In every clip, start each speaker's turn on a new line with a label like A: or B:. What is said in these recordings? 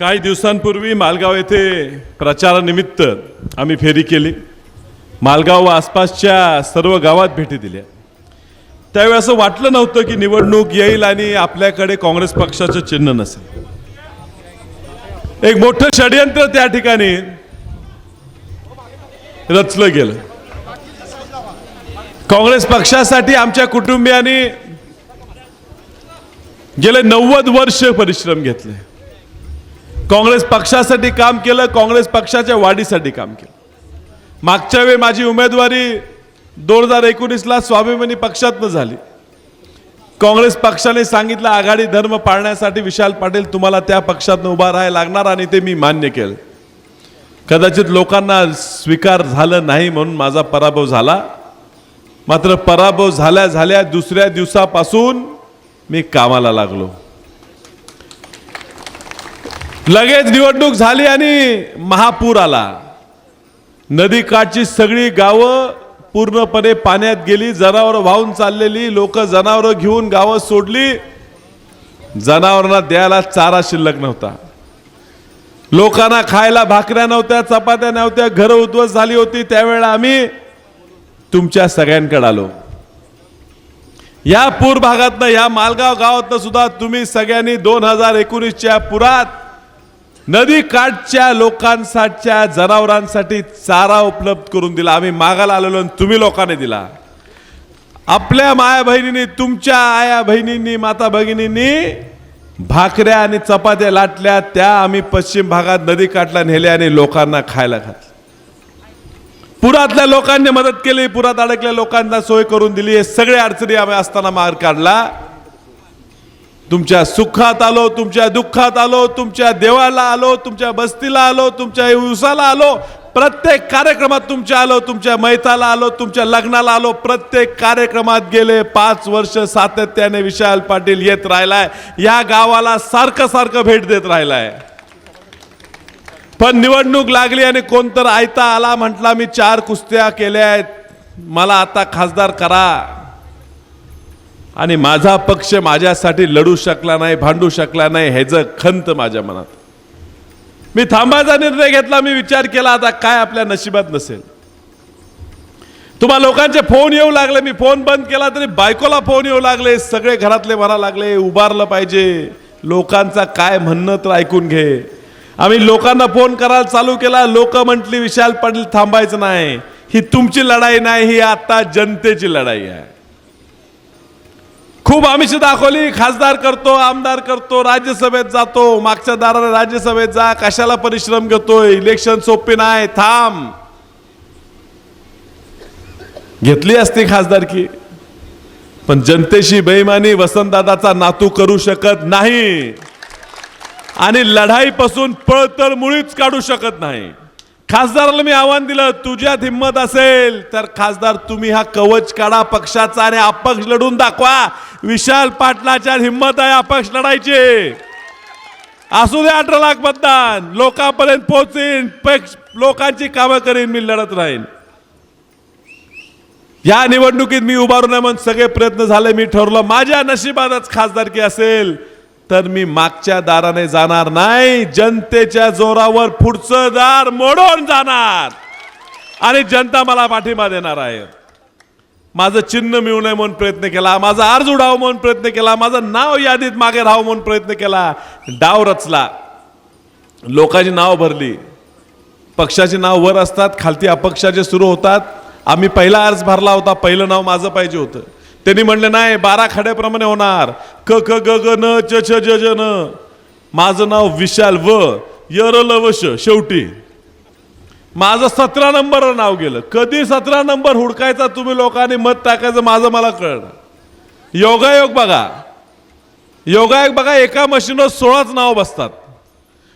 A: काही दिवसांपूर्वी मालगाव येथे प्रचारानिमित्त आम्ही फेरी केली. मालगाव व आसपासच्या सर्व गावात भेटी दिल्या. त्यावेळी असं वाटलं नव्हतं की निवडणूक येईल आणि आपल्याकडे काँग्रेस पक्षाचं चिन्ह नसेल. एक मोठं षडयंत्र त्या ठिकाणी रचलं गेलं. काँग्रेस पक्षासाठी आमच्या कुटुंबियांनी गेले नव्वद वर्ष परिश्रम घेतले. काँग्रेस पक्षासाठी काम केलं काँग्रेस पक्षाच्या वाढीसाठी काम केलं. मागच्या वेळी माझी उमेदवारी दोन हजार एकोणीसला स्वाभिमानी पक्षातनं झाली. काँग्रेस पक्षाने सांगितलं आघाडी धर्म पाळण्यासाठी विशाल पाटील तुम्हाला त्या पक्षातनं उभा राहायला लागणार आणि ते मी मान्य केलं. कदाचित लोकांना स्वीकार झालं नाही म्हणून माझा पराभव झाला. मात्र पराभव झाल्या झाल्या दुसऱ्या दिवसापासून मी कामाला लागलो. लगेच निवडणूक झाली आणि महापूर आला. नदीकाठची सगळी गावं पूर्णपणे पाण्यात गेली जनावरं वाहून चाललेली लोक जनावरं घेऊन गावं सोडली. जनावरांना द्यायला चारा शिल्लक नव्हता. लोकांना खायला भाकऱ्या नव्हत्या चपात्या नव्हत्या घरं उद्ध्वस्त झाली होती. त्यावेळेला आम्ही तुमच्या सगळ्यांकडे आलो. या पूर भागातनं या मालगाव गावातनं सुद्धा तुम्ही सगळ्यांनी दोन हजार एकोणीसच्या पुरात नदी काठच्या लोकांसाठीच्या जनावरांसाठी चारा उपलब्ध करून दिला. आम्ही मागायला आलेलो आणि तुम्ही लोकांनी दिला. आपल्या माया बहिणींनी तुमच्या आया बहिणींनी माता भगिनींनी भाकऱ्या आणि चपात्या लाटल्या. त्या आम्ही पश्चिम भागात नदी काठला नेल्या आणि लोकांना खायला घातल्या पुरातल्या लोकांनी मदत केली पुरात अडकल्या लोकांना सोय करून दिली. हे सगळे अडचणी आम्ही असताना मार्ग काढला. तुमच्या सुखात आलो तुमच्या दुःखात आलो तुमच्या देवाला आलो तुमच्या बस्तीला आलो तुमच्या उसाला आलो प्रत्येक कार्यक्रमात तुमच्या आलो तुमच्या मैताला आलो तुमच्या लग्नाला आलो प्रत्येक कार्यक्रमात गेले पाच वर्ष सातत्याने विशाल पाटील येत राहिलाय. या गावाला सारखं सारखं भेट देत राहिलाय. पण निवडणूक लागली आणि कोणतर आयता आला म्हटला मी चार कुस्त्या केल्या आहेत. मला आता खासदार करा. आणि माझा पक्ष माझ्यासाठी लढू शकला नाही भांडू शकला नाही ह्याचं खंत माझ्या मनात. मी थांबायचा निर्णय घेतला मी विचार केला आता काय आपल्या नशिबात नसेल. तुम्हाला लोकांचे फोन येऊ लागले मी फोन बंद केला तरी बायकोला फोन येऊ लागले सगळे घरातले म्हणा लागले उभारलं पाहिजे. लोकांचा काय म्हणणं तर ऐकून घे. आम्ही लोकांना फोन करायला चालू केला लोक म्हटली विशाल पाटील थांबायचं नाही. ही तुमची लढाई नाही ही आता जनतेची लढाई आहे. खूप आमिष दाखवली. खासदार करतो आमदार करतो राज्यसभेत जातो. मागच्या दाराला राज्यसभेत जा कशाला परिश्रम घेतोय? इलेक्शन सोपे नाही थांब. घेतली असती खासदारकी. पण जनतेशी बेईमानी वसंतदादाचा नातू करू शकत नाही. आणि लढाईपासून पळ तर मुळीच काढू शकत नाही. खासदाराला मी आव्हान दिलं तुझ्यात हिंमत असेल तर खासदार तुम्ही हा कवच काढा पक्षाचा आणि अपक्ष लढून दाखवा. विशाल पाटलाच्या हिंमत आहे अपक्ष लढायचे. असू दे अठरा लाख मतदान लोकांपर्यंत पोहोचेन पक्ष लोकांची कामं करीन मी लढत राहीन. या निवडणुकीत मी उभारू नये म्हणून सगळे प्रयत्न झाले मी ठरवलं माझ्या नशिबातच खासदारकी असेल तर मी मागच्या दाराने जाणार नाही. जनतेच्या जोरावर पुढचं दार मोडून जाणार. आणि जनता मला पाठिंबा देणार आहे. माझं चिन्ह मिळू नये म्हणून प्रयत्न केला माझा अर्ज उडावं म्हणून प्रयत्न केला माझं नाव यादीत मागे राहावं म्हणून प्रयत्न केला. डाव रचला. लोकांची नाव भरली. पक्षाची नाव वर असतात खालती अपक्षाचे सुरू होतात. आम्ही पहिला अर्ज भरला होता पहिलं नाव माझं पाहिजे होतं. त्यांनी म्हणले नाही बारा खड्याप्रमाणे होणार. क क ग ग न च छ ज ज न. माझं नाव विशाल व य ल व श शेवटी. माझं सतरा नंबरवर नाव गेलं. कधी सतरा नंबर हुडकायचा तुम्ही लोकांनी मत टाकायचं माझं मला कळलं. योगायोग बघा. योगायोग बघा एका मशीनवर सोळाच नाव बसतात.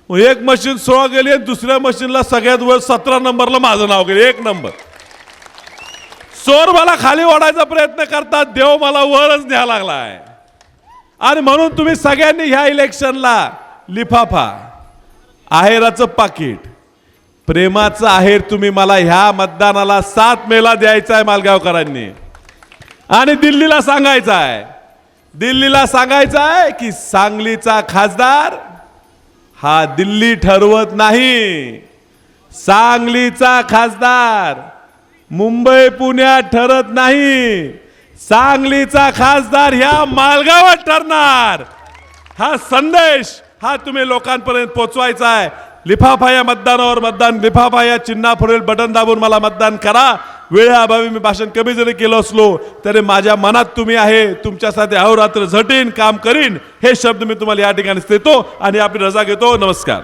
A: मग एक मशीन सोळा गेली आणि दुसऱ्या मशीनला सगळ्यात वर सतरा नंबरला माझं नाव गेलं. एक नंबर. चोर मला खाली ओढायचा प्रयत्न करतात देव मला वरच न्यायला लागलाय. आणि म्हणून तुम्ही सगळ्यांनी ह्या इलेक्शनला लिफाफा आहेराचं पाकिट प्रेमाचं आहेर तुम्ही मला ह्या मतदानाला सात मेला द्यायचा आहे मालगावकरांनी. आणि दिल्लीला सांगायचं आहे दिल्लीला सांगायचं आहे की सांगलीचा खासदार हा दिल्ली ठरवत नाही. सांगलीचा खासदार मुंबई पुण्यात ठरत नाही. सांगलीचा खासदार ह्या मालगावात ठरणार. हा संदेश हा तुम्ही लोकांपर्यंत पोचवायचा आहे लिफाफाया मतदानावर मतदान लिफाफा या चिन्हापुढील बटन दाबून मला मतदान करा. वेळेअभावी मी भाषण कमी जरी केलं असलो तरी माझ्या मनात तुम्ही आहे तुमच्यासाठी अहोरात्र झटीन काम करीन हे शब्द मी तुम्हाला या ठिकाणी देतो आणि आपली रजा घेतो. नमस्कार.